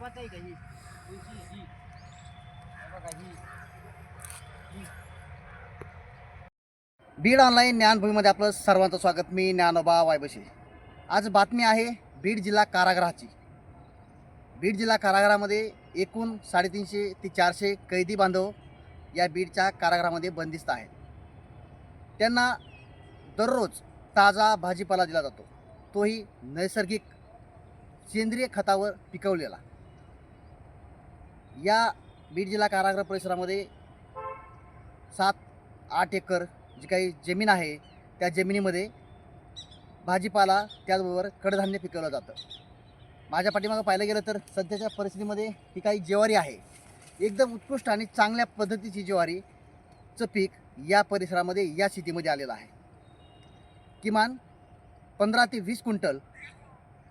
पात आहे का ही? तुळशी ही. बघा ही. बीड ऑनलाईन ज्ञानभूमीमध्ये आपलं सर्वांचं स्वागत. मी ज्ञानोबा वायबशी. आज बातमी आहे बीड जिल्हा कारागृहाची. बीड जिल्हा कारागृहामध्ये एकूण साडेतीनशे ते चारशे कैदी बांधव या बीडच्या कारागृहामध्ये बंदिस्त आहेत. त्यांना दररोज ताजा भाजीपाला दिला जातो. तोही नैसर्गिक सेंद्रिय खतावर पिकवलेला. या बीड जिल्हा कारागृह परिसरामध्ये सात आठ एकर जी काही जमीन आहे त्या जमिनीमध्ये भाजीपाला त्याचबरोबर कडधान्य पिकवलं जातं. माझ्या पाठीमागं पाहिलं गेलं तर सध्याच्या परिस्थितीमध्ये ही काही ज्वारी आहे. एकदम उत्कृष्ट आणि चांगल्या पद्धतीची ज्वारीचं पीक या परिसरामध्ये या शेतीमध्ये आलेलं आहे. किमान पंधरा ते वीस क्विंटल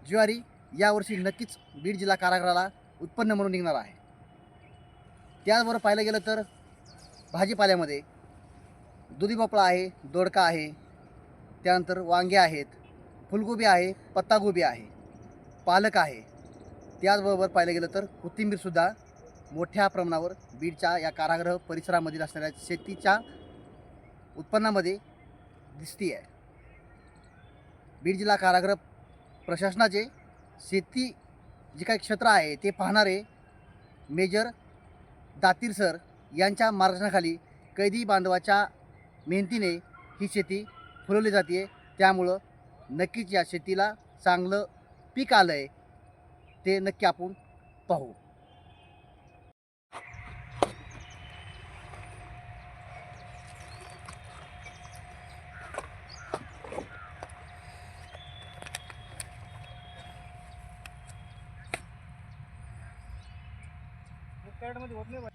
ज्वारी यावर्षी नक्कीच बीड जिल्हा कारागृहाला उत्पन्न म्हणून निघणार आहे. त्याचबरोबर पाहिलं गेलं तर भाजीपाल्यामध्ये दुधी भोपळा आहे दोडका आहे त्यानंतर वांगे आहेत फुलगोबी आहे पत्तागोबी आहे पालक आहे. त्याचबरोबर पाहिलं गेलं तर कोथिंबीरसुद्धा मोठ्या प्रमाणावर बीडच्या या कारागृह परिसरामधील असणाऱ्या शेतीच्या उत्पन्नामध्ये दिसती आहे बीड जिल्हा कारागृह प्रशासनाचे शेती जे काही क्षेत्र आहे ते पाहणारे मेजर दातीर सर यांच्या मार्गदर्शनाखाली कैदी बांधवाच्या मेहनतीने ही शेती फुलवली जाते. त्यामुळं नक्कीच या शेतीला चांगलं पीक आलं आहे ते नक्की आपण पाहू. कॅरेटमध्ये होत नाही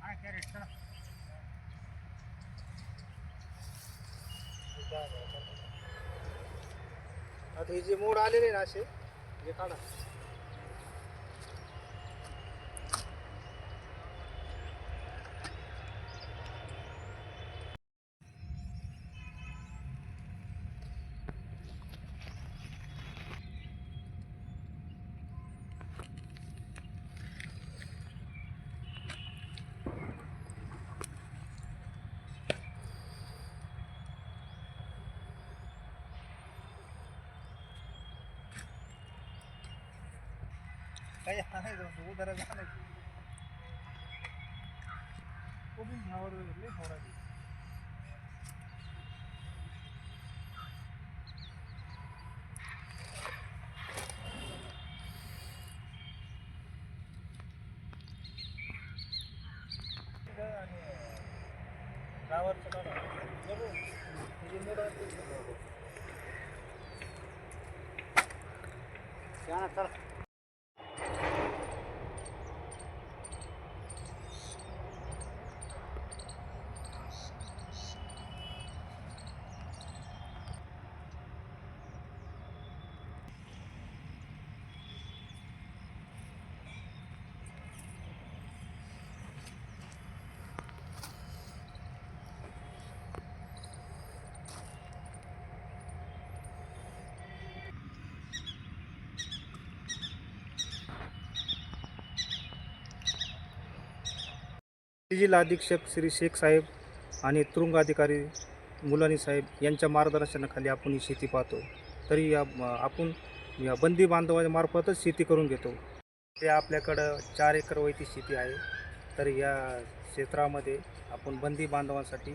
हा कॅरेट चला आता हे जे मोड आलेले ना असे हे काढा. काही आहे जाऊ उधारा झाला कोणी ह्यावर लय थोडा गावाचं काढा बरोबर हे मोठं असतं. या ना, चला जिल्हा अधीक्षक श्री शेख साहेब आणि तुरुंग अधिकारी मुलानी साहेब यांच्या मार्गदर्शनाखाली आपण ही शेती पाहतो. तरी या आपण या बंदी बांधवाच्या मार्फतच शेती करून घेतो. ते आपल्याकडं चार एकर वैती शेती आहे. तर या क्षेत्रामध्ये आपण बंदी बांधवांसाठी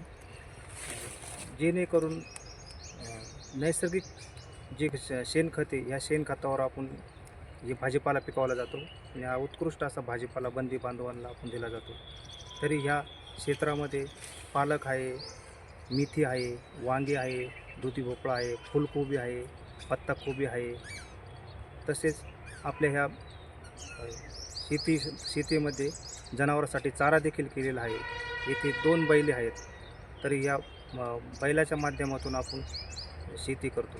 जेणेकरून नैसर्गिक जे शेणखते ह्या शेणखतावर आपण जे भाजीपाला पिकवला जातो आणि हा उत्कृष्ट असा भाजीपाला बंदी बांधवांना आपण दिला जातो. तरी ह्या क्षेत्रामध्ये पालक आहे मेथी आहे वांगे आहे दुधी भोपळा आहे फुलकोबी आहे पत्ताकोबी आहे. तसेच आपल्या ह्या शेती शेतीमध्ये जनावरांसाठी चारा देखील केलेला आहे. येथे दोन बैले आहेत. तरी ह्या बैलाच्या माध्यमातून आपण शेती करतो.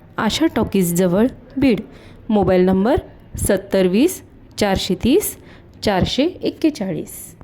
आशा टॉकीजजवळ बीड. मोबाईल नंबर सत्तर वीस चारशे तीस चारशे एक्केचाळीस.